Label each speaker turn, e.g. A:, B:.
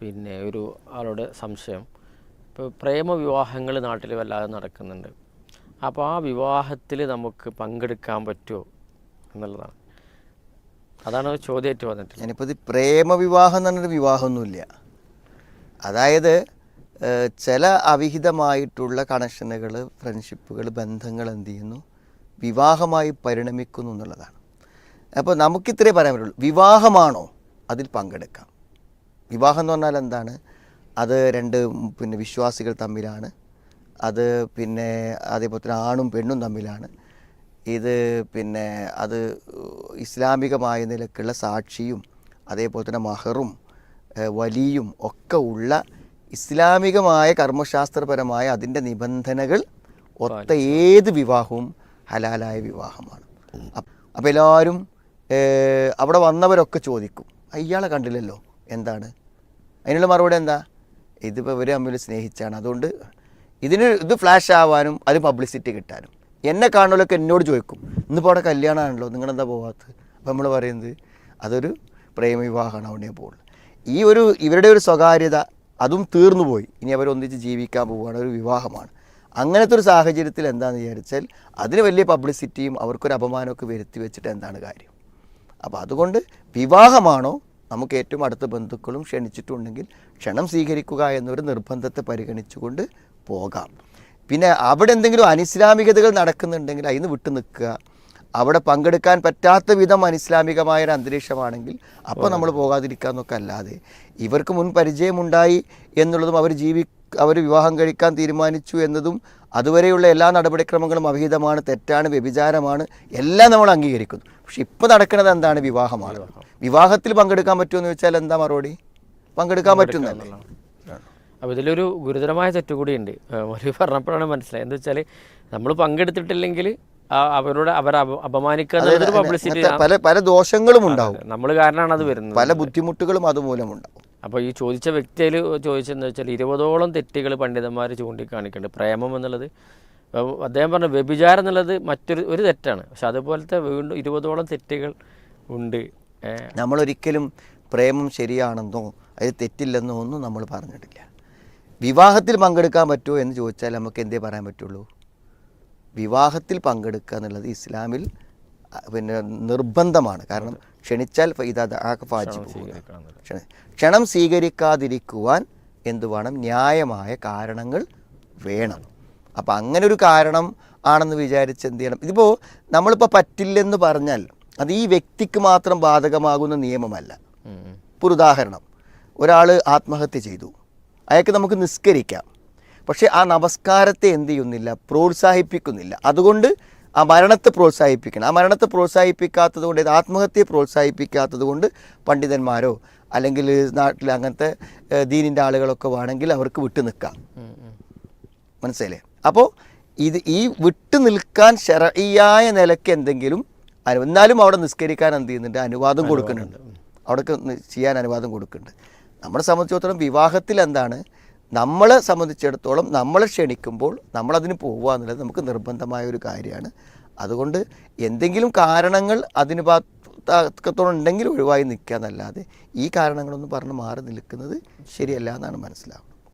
A: പിന്നെ ഒരു ആളോട് സംശയം. ഇപ്പോൾ പ്രേമവിവാഹങ്ങൾ നാട്ടിൽ വല്ലാതെ നടക്കുന്നുണ്ട്. അപ്പോൾ ആ വിവാഹത്തിൽ നമുക്ക് പങ്കെടുക്കാൻ പറ്റുമോ എന്നുള്ളതാണ്. അതാണ് ചോദ്യമായിട്ട് വന്നിട്ട്
B: ഞാനിപ്പോൾ ഇത് പ്രേമവിവാഹം എന്ന് പറഞ്ഞൊരു വിവാഹമൊന്നുമില്ല. അതായത് ചില അവിഹിതമായിട്ടുള്ള കണക്ഷനുകൾ ഫ്രണ്ട്ഷിപ്പുകൾ ബന്ധങ്ങൾ എന്ത് ചെയ്യുന്നു? വിവാഹമായി പരിണമിക്കുന്നു എന്നുള്ളതാണ്. അപ്പോൾ നമുക്കിത്രേ പറയാൻ പറ്റുള്ളൂ. വിവാഹമാണോ അതിൽ പങ്കെടുക്കാം? വിവാഹം എന്ന് പറഞ്ഞാൽ എന്താണ്? അത് രണ്ട് പിന്നെ വിശ്വാസികൾ തമ്മിലാണ്. അത് പിന്നെ അതേപോലെ തന്നെ ആണും പെണ്ണും തമ്മിലാണ്. ഇത് പിന്നെ അത് ഇസ്ലാമികമായ നിലക്കുള്ള സാക്ഷിയും അതേപോലെ തന്നെ മഹറും വലിയും ഒക്കെ ഉള്ള ഇസ്ലാമികമായ കർമ്മശാസ്ത്രപരമായ അതിന്റെ നിബന്ധനകൾ ഒത്ത ഏത് വിവാഹവും ഹലാലായ വിവാഹമാണ്. അപ്പോൾ എല്ലാവരും അവിടെ വന്നവരൊക്കെ ചോദിക്കും. അയാളെ കണ്ടില്ലല്ലോ? എന്താണ്? അതിനുള്ള മറുപടി എന്താ? ഇതിപ്പോൾ ഇവർ തമ്മിൽ സ്നേഹിച്ചാണ്. അതുകൊണ്ട് ഇതിന് ഇത് ഫ്ലാഷ് ആവാനും അത് പബ്ലിസിറ്റി കിട്ടാനും. എന്നെ കാണുന്നവരൊക്കെ എന്നോട് ചോദിക്കും ഇന്നിപ്പോൾ അവിടെ കല്യാണമാണല്ലോ നിങ്ങളെന്താ പോകാത്തത് അപ്പോൾ നമ്മൾ പറയുന്നത് അതൊരു പ്രേമവിവാഹമാണ് അവിടെ പോകുള്ളൂ ഈ ഒരു ഇവരുടെ ഒരു സ്വകാര്യത അതും തീർന്നു പോയി. ഇനി അവരൊന്നിച്ച് ജീവിക്കാൻ പോവുകയാണ് ഒരു വിവാഹമാണ്. അങ്ങനത്തെ ഒരു സാഹചര്യത്തിൽ എന്താണെന്ന് വിചാരിച്ചാൽ അതിന് വലിയ പബ്ലിസിറ്റിയും അവർക്കൊരു അപമാനമൊക്കെ വരുത്തി വെച്ചിട്ട് എന്താണ് കാര്യം? അപ്പോൾ അതുകൊണ്ട് വിവാഹമാണോ നമുക്ക് ഏറ്റവും അടുത്ത ബന്ധുക്കളും ക്ഷണിച്ചിട്ടുണ്ടെങ്കിൽ ക്ഷണം സ്വീകരിക്കുക എന്നൊരു നിർബന്ധത്തെ പരിഗണിച്ചുകൊണ്ട് പോകാം. പിന്നെ അവിടെ എന്തെങ്കിലും അനിസ്ലാമികതകൾ നടക്കുന്നുണ്ടെങ്കിൽ അതിൽ നിന്ന് വിട്ടു നിൽക്കുക. അവിടെ പങ്കെടുക്കാൻ പറ്റാത്ത വിധം അനിസ്ലാമികമായ ഒരു അന്തരീക്ഷമാണെങ്കിൽ അപ്പോൾ നമ്മൾ പോകാതിരിക്കാന്നൊക്കെ അല്ലാതെ ഇവർക്ക് മുൻ പരിചയമുണ്ടായി എന്നുള്ളതും അവർ ജീവി അവർ വിവാഹം കഴിക്കാൻ തീരുമാനിച്ചു എന്നതും അതുവരെയുള്ള എല്ലാ നടപടിക്രമങ്ങളും അവിഹിതമാണ് തെറ്റാണ് വ്യഭിചാരമാണ് എല്ലാം നമ്മൾ അംഗീകരിക്കുന്നു. പക്ഷെ ഇപ്പോൾ നടക്കുന്നത് എന്താണ് വിവാഹമാണ്? വിവാഹത്തിൽ പങ്കെടുക്കാൻ പറ്റുമെന്ന് വെച്ചാൽ എന്താ മറുപടി? പങ്കെടുക്കാൻ പറ്റുന്നല്ലേ
A: അപ്പോൾ ഇതിലൊരു ഗുരുതരമായ തെറ്റ് കൂടിയുണ്ട്. ഒരു പറഞ്ഞപ്പോഴാണ് മനസ്സിലായത്. എന്താ വെച്ചാൽ നമ്മൾ പങ്കെടുത്തിട്ടില്ലെങ്കിൽ അവരോട് അവരെ അപ- അപമാനിക്കുക പബ്ലിസിറ്റി
B: പല പല ദോഷങ്ങളും ഉണ്ടാവും.
A: നമ്മൾ കാരണമാണ് അത് വരുന്നത്.
B: പല ബുദ്ധിമുട്ടുകളും അതുമൂലം ഉണ്ടാവും.
A: അപ്പോൾ ഈ ചോദിച്ച വ്യക്തിയിൽ ചോദിച്ചെന്ന് വെച്ചാൽ ഇരുപതോളം തെറ്റുകൾ പണ്ഡിതന്മാർ ചൂണ്ടിക്കാണിക്കുന്നുണ്ട്. പ്രേമം എന്നുള്ളത് അദ്ദേഹം പറഞ്ഞ വ്യഭിചാരം എന്നുള്ളത് മറ്റൊരു ഒരു തെറ്റാണ്. പക്ഷെ അതുപോലത്തെ വീണ്ടും ഇരുപതോളം തെറ്റുകൾ ഉണ്ട്.
B: നമ്മളൊരിക്കലും പ്രേമം ശരിയാണെന്നോ അത് തെറ്റില്ലെന്നോ ഒന്നും നമ്മൾ പറഞ്ഞിട്ടില്ല. വിവാഹത്തിൽ പങ്കെടുക്കാൻ പറ്റുമോ എന്ന് ചോദിച്ചാൽ നമുക്ക് എന്തേ പറയാൻ പറ്റുള്ളൂ? വിവാഹത്തിൽ പങ്കെടുക്കുക എന്നുള്ളത് ഇസ്ലാമിൽ പിന്നെ നിർബന്ധമാണ്. കാരണം ക്ഷണിച്ചാൽ ഫാജി ക്ഷണം സ്വീകരിക്കാതിരിക്കുവാൻ എന്തു വേണം ന്യായമായ കാരണങ്ങൾ വേണം. അപ്പം അങ്ങനെ ഒരു കാരണം ആണെന്ന് വിചാരിച്ച് എന്ത് ചെയ്യണം? ഇതിപ്പോൾ നമ്മളിപ്പോൾ പറ്റില്ലെന്ന് പറഞ്ഞാൽ അത് ഈ വ്യക്തിക്ക് മാത്രം ബാധകമാകുന്ന നിയമമല്ല. ഇപ്പോൾ ഉദാഹരണം. ഒരാൾ ആത്മഹത്യ ചെയ്തു. അയാൾക്ക് നമുക്ക് നിസ്കരിക്കാം. പക്ഷേ ആ നമസ്കാരത്തെ എന്ത് ചെയ്യുന്നില്ല? പ്രോത്സാഹിപ്പിക്കുന്നില്ല. അതുകൊണ്ട് ആ മരണത്തെ പ്രോത്സാഹിപ്പിക്കണം. ആ മരണത്തെ പ്രോത്സാഹിപ്പിക്കാത്തത് കൊണ്ട് ആത്മഹത്യയെ പ്രോത്സാഹിപ്പിക്കാത്തത് കൊണ്ട് പണ്ഡിതന്മാരോ അല്ലെങ്കിൽ നാട്ടിലെ അങ്ങനത്തെ ദീനിന്റെ ആളുകളൊക്കെ വേണമെങ്കിൽ അവർക്ക് വിട്ടു നിൽക്കാം. മനസ്സിലായില്ലേ? അപ്പോൾ ഇത് ഈ വിട്ടു നിൽക്കാൻ ശരയായ നിലയ്ക്ക് എന്തെങ്കിലും അനു എന്നാലും അവിടെ നിസ്കരിക്കാൻ എന്ത് ചെയ്യുന്നുണ്ട്? അനുവാദം കൊടുക്കുന്നുണ്ട്. അവിടേക്ക് ചെയ്യാൻ അനുവാദം കൊടുക്കുന്നുണ്ട്. നമ്മളെ സംബന്ധിച്ചിടത്തോളം വിവാഹത്തിൽ എന്താണ്? നമ്മളെ സംബന്ധിച്ചിടത്തോളം നമ്മളെ ക്ഷണിക്കുമ്പോൾ നമ്മളതിന് പോവുക എന്നുള്ളത് നമുക്ക് നിർബന്ധമായ ഒരു കാര്യമാണ്. അതുകൊണ്ട് എന്തെങ്കിലും കാരണങ്ങൾ അതിന് ഭാഗത്തോളം ഉണ്ടെങ്കിൽ ഒഴിവായി നിൽക്കുക എന്നല്ലാതെ ഈ കാരണങ്ങളൊന്നും പറഞ്ഞ് മാറി നിൽക്കുന്നത് ശരിയല്ല എന്നാണ് മനസ്സിലാവുന്നത്.